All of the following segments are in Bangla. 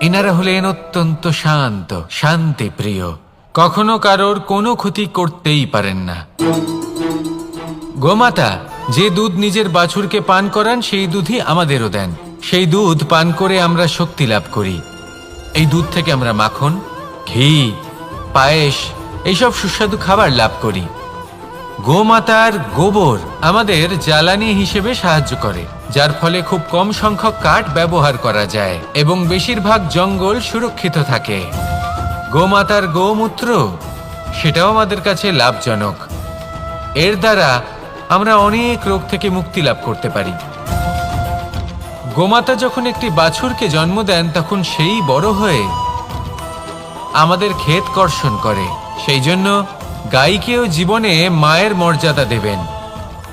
এনারা হলেন অত্যন্ত শান্ত, শান্তি প্রিয়। কখনো কারোর কোনো ক্ষতি করতেই পারেন না। গোমাতা, যে দুধ নিজের বাছুরকে পান করান, সেই দুধই আমাদেরও দেন। সেই দুধ পান করে আমরা শক্তি লাভ করি। এই দুধ থেকে আমরা মাখন, ঘি, পায়েস, এইসব সুস্বাদু খাবার লাভ করি। গোমাতার গোবর আমাদের জ্বালানি হিসেবে সাহায্য করে, যার ফলে খুব কম সংখ্যক কাঠ ব্যবহার করা যায় এবং বেশিরভাগ জঙ্গল সুরক্ষিত থাকে। গোমাতার গোমূত্র, সেটাও আমাদের কাছে লাভজনক। এর দ্বারা আমরা অনেক রোগ থেকে মুক্তি লাভ করতে পারি। গোমাতা যখন একটি বাছুরকে জন্ম দেন, তখন সেই বড় হয়ে আমাদের ক্ষেত কর্ষণ করে। সেই জন্য গাইকেও জীবনে মায়ের মর্যাদা দেবেন।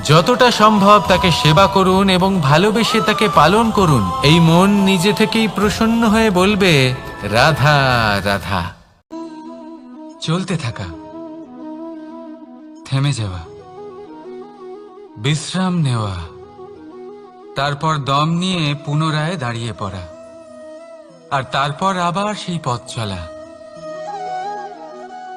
যতটা সম্ভব তাকে সেবা করুন এবং ভালোবেসে তাকে পালন করুন। এই মন নিজে থেকেই প্রসন্ন হয়ে বলবে, রাধা রাধা। চলতে থাকা। থেমে যাওয়া। বিশ্রাম নেওয়া। তারপর দম নিয়ে পুনরায় দাঁড়িয়ে পড়া। আর তারপর আবার সেই পথ চলা।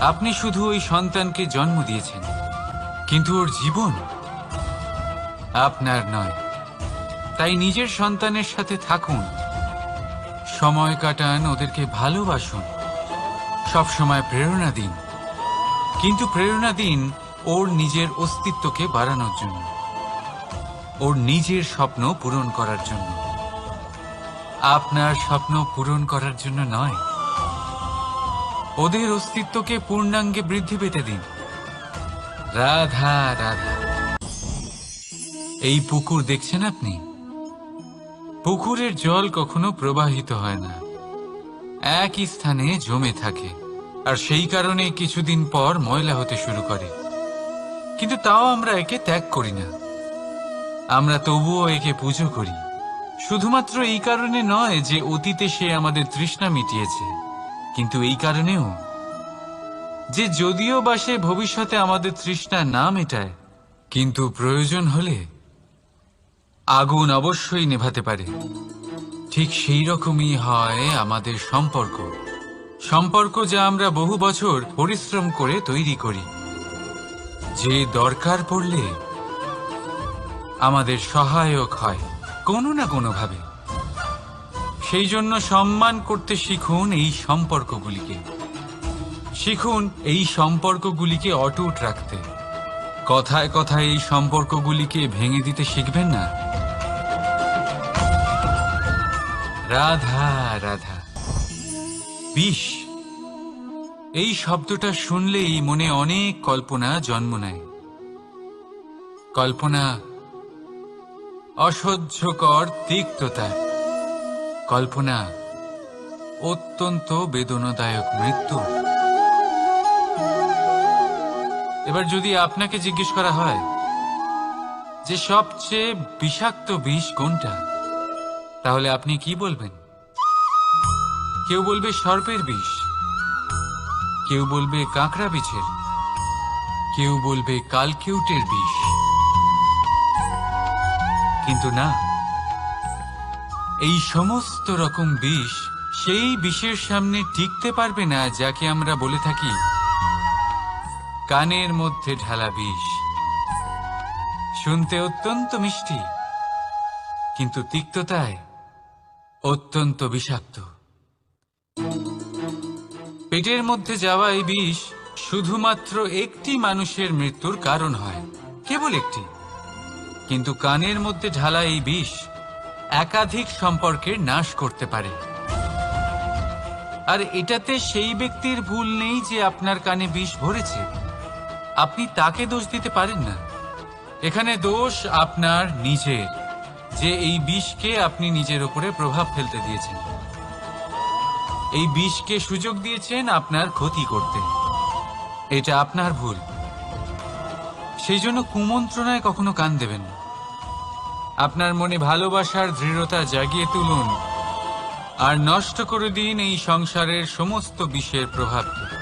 আপনি শুধু ওই সন্তানকে জন্ম দিয়েছেন, কিন্তু ওর জীবন আপনার নয়। তাই নিজের সন্তানের সাথে থাকুন। সময় কাটান, ওদেরকে ভালোবাসুন। সব সময় প্রেরণা দিন। কিন্তু প্রেরণা দিন ওর নিজের অস্তিত্বকে বাড়ানোর জন্য। ওর নিজের স্বপ্ন পূরণ করার জন্য। আপনার স্বপ্ন পূরণ করার জন্য নয়। ওদের অস্তিত্বকে পূর্ণাঙ্গে বৃদ্ধি পেতে দিন। রাধা রাধা। এই পুকুর দেখছেন আপনি? পুকুরের জল কখনো প্রবাহিত হয় না। একই স্থানে জমে থাকে। আর সেই কারণে কিছুদিন পর ময়লা হতে শুরু করে। কিন্তু তাও আমরা একে ত্যাগ করি না। আমরা তবুও একে পুজো করি। শুধুমাত্র এই কারণে নয় যে অতীতে সে আমাদের তৃষ্ণা মিটিয়েছে। কিন্তু এই কারণেও। যে যদিও বা সে ভবিষ্যতে আমাদের তৃষ্ণা না মেটায় কিন্তু প্রয়োজন হলে আগুন অবশ্যই নেভাতে পারে। ঠিক সেই রকমই হয় আমাদের সম্পর্ক। সম্পর্ক যা আমরা বহু বছর পরিশ্রম করে তৈরি করি। যে দরকার পড়লে আমাদের সহায়ক হয়, কোনো না কোনোভাবে। সেই জন্য সম্মান করতে শিখুন এই সম্পর্কগুলিকে। শিখুন এই সম্পর্কগুলিকে অটুট রাখতে। কথায় কথায় এই সম্পর্কগুলিকে ভেঙে দিতে শিখবেন না? রাধা রাধা। বিষ। এই শব্দটা শুনলেই মনে অনেক কল্পনা জন্ম নেয়। কল্পনা অসহ্যকর তিক্ততা। কল্পনা, অত্যন্ত বেদনাদায়ক মৃত্যু। এবার যদি আপনাকে জিজ্ঞেস করা হয়, যে সবচেয়ে বিষাক্ত বিষ কোনটা, তাহলে আপনি কি বলবেন? কেউ বলবে সর্পের বিষ, কেউ বলবে কাঁকড়া বিছের কেউ বলবে কালকিউটের বিষ। কিন্তু না এই সমস্ত রকম বিষ সেই বিষের সামনে টিকতে পারবে না, যাকে আমরা বলে থাকি কানের মধ্যে ঢালা বিষ। শুনতে অত্যন্ত মিষ্টি, কিন্তু তিক্ততায় অত্যন্ত বিষাক্ত। পেটের মধ্যে যাওয়া এই বিষ শুধুমাত্র একটি মানুষের মৃত্যুর কারণ হয়, কেবল একটি। কিন্তু কানের মধ্যে ঢালা এই বিষ একাধিক সম্পর্কের নাশ করতে পারে। আর এটাতে সেই ব্যক্তির ভুল নেই যে আপনার কানে বিষ ভরেছে। আপনি তাকে দোষ দিতে পারেন না। এখানে দোষ আপনার নিজের, যে এই বিষকে আপনি নিজের উপরে প্রভাব ফেলতে দিয়েছেন। এই বিষকে সুযোগ দিয়েছেন আপনার ক্ষতি করতে। এটা আপনার ভুল। সেই জন্য কুমন্ত্রণায় কখনো কান দেবেন না। আপনার মনে ভালোবাসার দৃঢ়তা জাগিয়ে তুলুন আর নষ্ট করে দিন এই সংসারের সমস্ত বিষের প্রভাবকে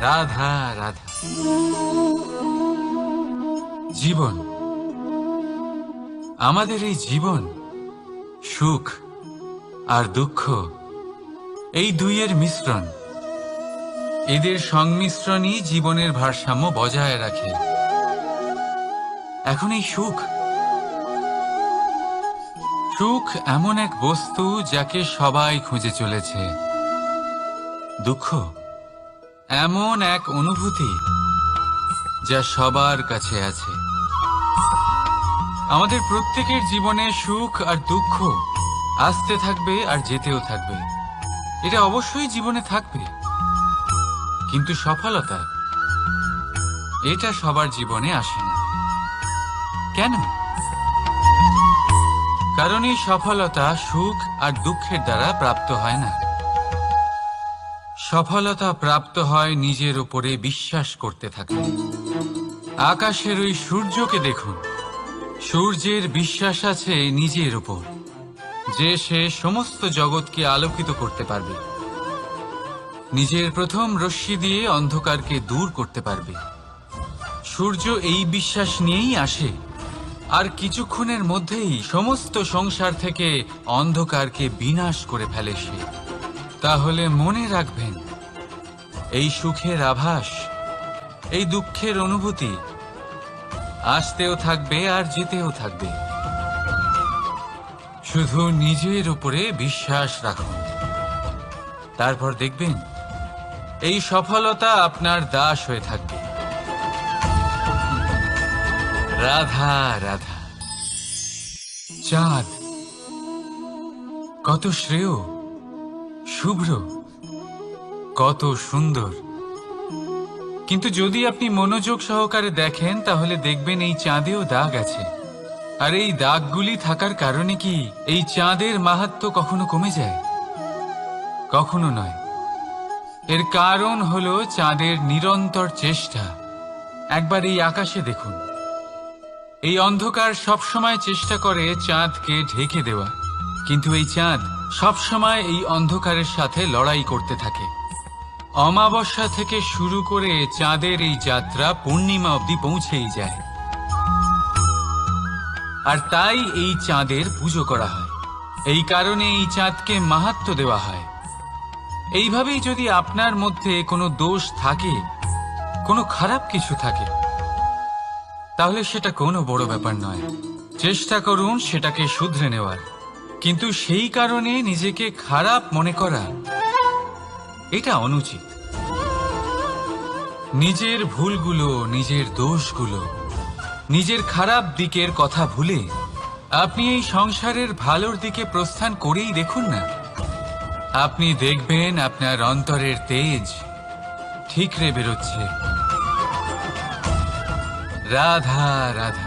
রাধা রাধা। জীবন। আমাদের এই জীবন সুখ আর দুঃখ, এই দুইয়ের মিশ্রণ। এদের সংমিশ্রণই জীবনের ভারসাম্য বজায় রাখে। এখন এই সুখ। সুখ এমন এক বস্তু যাকে সবাই খুঁজে চলেছে। দুঃখ এমন এক অনুভূতি যা সবার কাছে আছে। আমাদের প্রত্যেকের জীবনে সুখ আর দুঃখ আসতে থাকবে আর যেতেও থাকবে। এটা অবশ্যই জীবনে থাকবে। কিন্তু সফলতা, এটা সবার জীবনে আসে না। কেন? কারণ এই সফলতা সুখ আর দুঃখের দ্বারা প্রাপ্ত হয় না। সফলতা প্রাপ্ত হয় নিজের উপরে বিশ্বাস করতে থাকলে আকাশের ওই সূর্যকে দেখুন। সূর্যের বিশ্বাস আছে নিজের উপর, যে সে সমস্ত জগৎকে আলোকিত করতে পারবে। নিজের প্রথম রশ্মি দিয়ে অন্ধকারকে দূর করতে পারবে। সূর্য এই বিশ্বাস নিয়েই আসে আর কিছুক্ষণের মধ্যেই সমস্ত সংসার থেকে অন্ধকারকে বিনাশ করে ফেলে সে। তাহলে মনে রাখবেন, এই সুখের আভাস, এই দুঃখের অনুভূতি আসতেও থাকবে আর যেতেও থাকবে। শুধু নিজের উপরে বিশ্বাস রাখুন। তারপর দেখবেন, এই সফলতা আপনার দাস হয়ে থাকবে। রাধা রাধা। চাঁদ, কত শ্রেয়, শুভ্র, কত সুন্দর। কিন্তু যদি আপনি মনোযোগ সহকারে দেখেন, তাহলে দেখবেন এই চাঁদেও দাগ আছে। আর এই দাগগুলি থাকার কারণে কি এই চাঁদের মাহাত্ম কখনো কমে যায়? কখনো নয়। এর কারণ হলো চাঁদের নিরন্তর চেষ্টা। একবার এই আকাশে দেখুন। এই অন্ধকার সবসময় চেষ্টা করে চাঁদকে ঢেকে দেওয়া। কিন্তু এই চাঁদ সবসময় এই অন্ধকারের সাথে লড়াই করতে থাকে। অমাবস্যা থেকে শুরু করে চাঁদের এই যাত্রা পূর্ণিমা অবধি পৌঁছেই যায়। আর তাই এই চাঁদের পুজো করা হয়। এই কারণে এই চাঁদকে মাহাত্ম দেওয়া হয়। এইভাবেই যদি আপনার মধ্যে কোনো দোষ থাকে, কোনো খারাপ কিছু থাকে তাহলে সেটা কোনো বড় ব্যাপার নয়। চেষ্টা করুন সেটাকে শুধরে নেওয়ার। কিন্তু সেই কারণে নিজেকে খারাপ মনে করা, এটা অনুচিত। নিজের ভুলগুলো, নিজের দোষগুলো, নিজের খারাপ দিকের কথা ভুলে আপনি এই সংসারের ভালোর দিকে প্রস্থান করেই দেখুন না। আপনি দেখবেন আপনার অন্তরের তেজ ঠিকরে বেরোচ্ছে। রাধা রাধা।